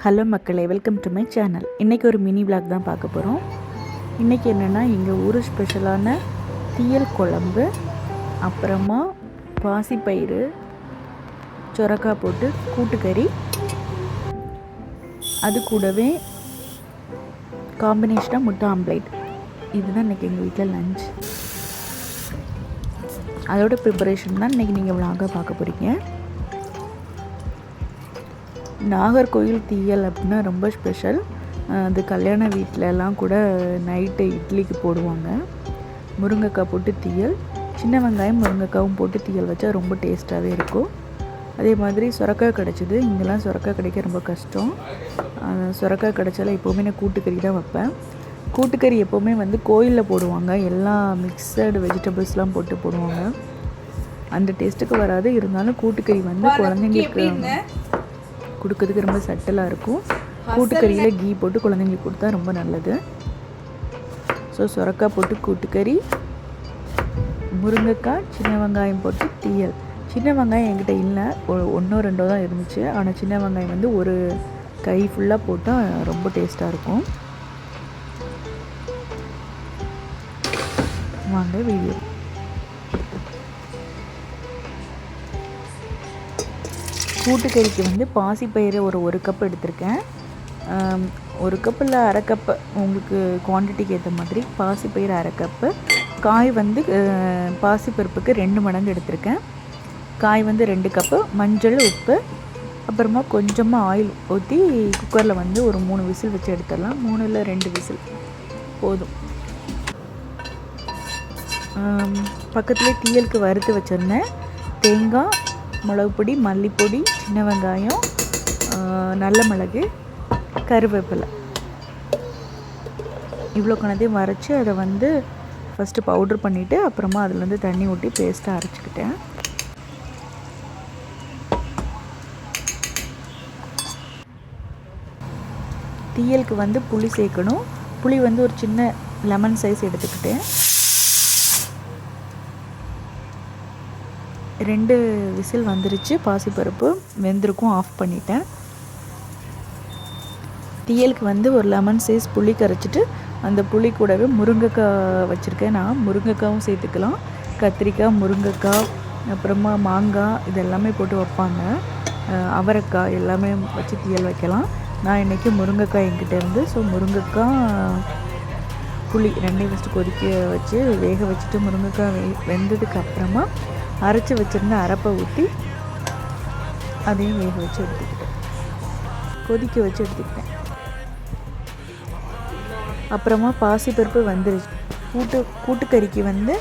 Hello மக்களே welcome to my channel. இன்றைக்கி ஒரு மினி விளாக் தான் பார்க்க போகிறோம் இன்றைக்கி என்னென்னா எங்கள் ஊர் ஸ்பெஷலான தீயல் குழம்பு அப்புறமா பாசிப்பயிறு சொரக்காய் போட்டு கூட்டுக்கறி அது கூடவே காம்பினேஷனாக முட்டை ஆம்லேட் இதுதான் இன்றைக்கி எங்கள் வீட்டில் லஞ்ச் அதோட ப்ரிப்பரேஷன் தான் இன்றைக்கி நீங்கள் விளாக பார்க்க போகிறீங்க நாகர்கோயில் தீயல் அப்படின்னா ரொம்ப ஸ்பெஷல் அது கல்யாண வீட்டிலலாம் கூட நைட்டு இட்லிக்கு போடுவாங்க. முருங்கைக்காய் போட்டு தீயல். சின்ன வெங்காயம் முருங்கைக்காவும் போட்டு தீயல் வச்சா ரொம்ப டேஸ்ட்டாகவே இருக்கும். அதே மாதிரி சுரக்காய் கிடச்சிது. இங்கெல்லாம் சுரக்காய் கிடைக்க ரொம்ப கஷ்டம். சுரக்காய் கிடச்சாலும் எப்போவுமே நான் கூட்டுக்கறி தான் வைப்பேன். கூட்டுக்கறி எப்போவுமே வந்து கோயிலில் போடுவாங்க. எல்லா மிக்சடு வெஜிடபிள்ஸ்லாம் போட்டு போடுவாங்க. அந்த டேஸ்ட்டுக்கு வராது. இருந்தாலும் கூட்டுக்கறி வந்து குழந்தைங்களுக்கு கொடுக்கறதுக்கு ரொம்ப சட்டலாக இருக்கும். கூட்டுக்கறியில் கீ போட்டு குழந்தைங்களுக்கு கொடுத்தா ரொம்ப நல்லது. ஸோ சுரக்காய் போட்டு கூட்டுக்கறி முருங்கைக்காய் சின்ன வெங்காயம் போட்டு தீயல். சின்ன வெங்காயம் என்கிட்ட இல்லை. ஒன்றோ ரெண்டோ தான் இருந்துச்சு. ஆனால் சின்ன வெங்காயம் வந்து ஒரு கை ஃபுல்லாக போட்டால் ரொம்ப டேஸ்ட்டாக இருக்கும். வாங்க வீடியோ கூட்டுக்கறிக்கு வந்து பாசிப்பயிறு ஒரு ஒரு கப் எடுத்திருக்கேன். ஒரு கப் இல்லை அரை கப்பு உங்களுக்கு குவான்டிட்டிக்கு ஏற்ற மாதிரி பாசிப்பயிறு அரை கப்பு காய் வந்து பாசிப்பருப்புக்கு ரெண்டு மடங்கு எடுத்திருக்கேன். காய் வந்து ரெண்டு கப்பு மஞ்சள் உப்பு அப்புறமா கொஞ்சமாக ஆயில் ஊற்றி குக்கரில் வந்து ஒரு மூணு விசில் வச்சு எடுத்துடலாம். மூணு இல்லை ரெண்டு விசில். போதும். பக்கத்துலேயே தீயலுக்கு வறுத்து வச்சுருந்தேன் தேங்காய் மிளகு பொடி மல்லிப்பொடி சின்ன வெங்காயம் நல்ல மிளகு கருவேப்பிலை. இவ்வளோ கணத்தையும் வரைச்சி அதை வந்து ஃபஸ்ட்டு பவுட்ரு பண்ணிவிட்டு அப்புறமா அதுலேருந்து தண்ணி ஊற்றி பேஸ்ட்டாக அரைச்சிக்கிட்டேன். தீயலுக்கு வந்து புளி சேர்க்கணும். புளி வந்து ஒரு சின்ன லெமன் சைஸ் எடுத்துக்கிட்டேன். ரெண்டு விசில் வந்துருச்சு. பாசிப்பருப்பு வெந்திருக்கும் ஆஃப் பண்ணிட்டேன். தீயலுக்கு வந்து ஒரு லெமன் சைஸ் புளி கரைச்சிட்டு அந்த புளி கூடவே முருங்கைக்காய் வச்சுருக்கேன் நான். முருங்கைக்காவும் சேர்த்துக்கலாம். கத்திரிக்காய் முருங்கைக்காய் அப்புறமா மாங்காய் இதெல்லாமே போட்டு வைப்பாங்க. அவரைக்காய் எல்லாமே வச்சு தீயல் வைக்கலாம். நான் இன்றைக்கி முருங்கைக்காய் என்கிட்ட இருந்து ஸோ முருங்கைக்காய் புளி ரெண்டையும் ஃபஸ்ட்டு கொதிக்க வச்சு வேக வச்சுட்டு முருங்கைக்காய் வெ வெந்ததுக்கு அப்புறமா அரைச்சி வச்சுருந்த அரப்பை ஊற்றி அதையும் வேக வச்சு எடுத்துக்கிட்டேன். கொதிக்க வச்சு எடுத்துக்கிட்டேன். அப்புறமா பாசிப்பருப்பு வந்துருச்சு. கூட்டு கூட்டுக்கறிக்கு வந்து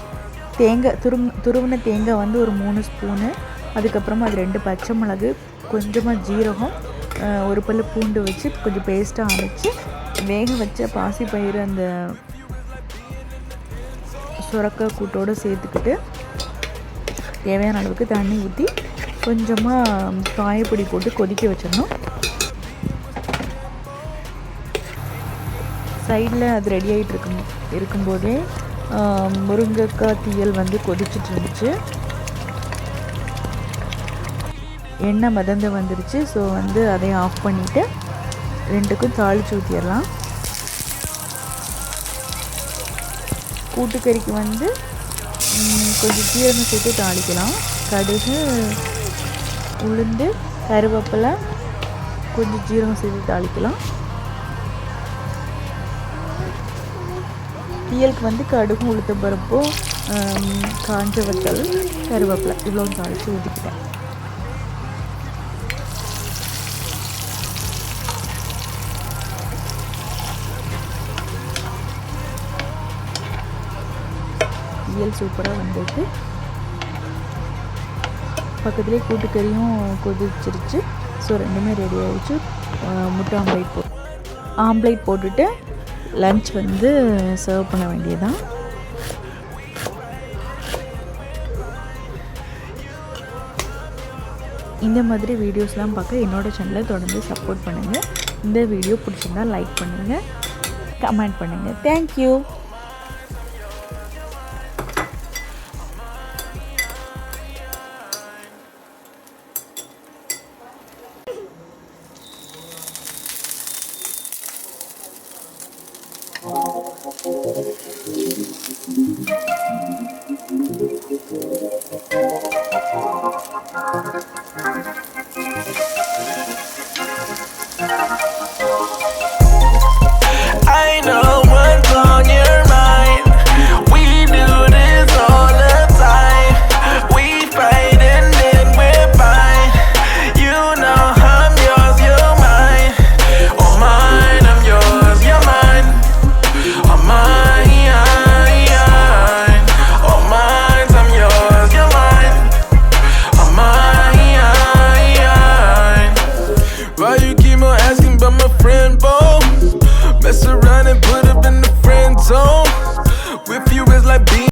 தேங்காய் துரும் துருவின தேங்காய் வந்து ஒரு மூணு ஸ்பூனு. அதுக்கப்புறமா அது ரெண்டு பச்சை மிளகு கொஞ்சமாக ஜீரகம் ஒரு பல்லு பூண்டு வச்சு கொஞ்சம் பேஸ்ட்டாக அரைச்சி வேக வச்ச பாசிப்பயிறு அந்த சுரக்க கூட்டோடு சேர்த்துக்கிட்டு தேவையான அளவுக்கு தண்ணி ஊற்றி கொஞ்சமாக காயப்பொடி போட்டு கொதிக்க வச்சிடணும். சைடில் அது ரெடி ஆகிட்டு இருக்கும் இருக்கும்போதே முருங்கைக்காய் தீயல் வந்து கொதிச்சிட்டு இருந்துச்சு. எண்ணெய் மதந்து வந்துருச்சு ஸோ வந்து அதை ஆஃப் பண்ணிவிட்டு ரெண்டுக்கும் தாளிச்சு ஊற்றிடலாம் கூட்டுக்கறிக்கு வந்து கொஞ்சம் ஜீரகம் சேர்த்து தாளிக்கலாம். கடுகு உளுந்து கருவேப்பிலை கொஞ்சம் ஜீரகம் சேர்த்து தாளிக்கலாம். தீயலுக்கு வந்து கடுகும் உளுத்தம் பருப்பும் காஞ்ச வத்தல் கருவேப்பிலை இவ்வளோ தாளித்து ஊற்றிக்கிட்டேன் தீயல் சூப்பராக வந்திருக்கு. பக்கத்துலேயே கூட்டுக்கறியும் கொதிச்சிருச்சு. ஸோ ரெண்டுமே ரெடி ஆகிடுச்சு முட்டை ஆம்லேட் போ ஆம்லேட் போட்டுட்டு லஞ்ச் வந்து சர்வ் பண்ண வேண்டியதுதான். இந்த மாதிரி வீடியோஸ்லாம் பார்க்க என்னோடய சேனலை தொடர்ந்து சப்போர்ட் பண்ணுங்கள் இந்த வீடியோ பிடிச்சிருந்தா லைக் பண்ணுங்கள் கமெண்ட் பண்ணுங்கள் தேங்க்யூ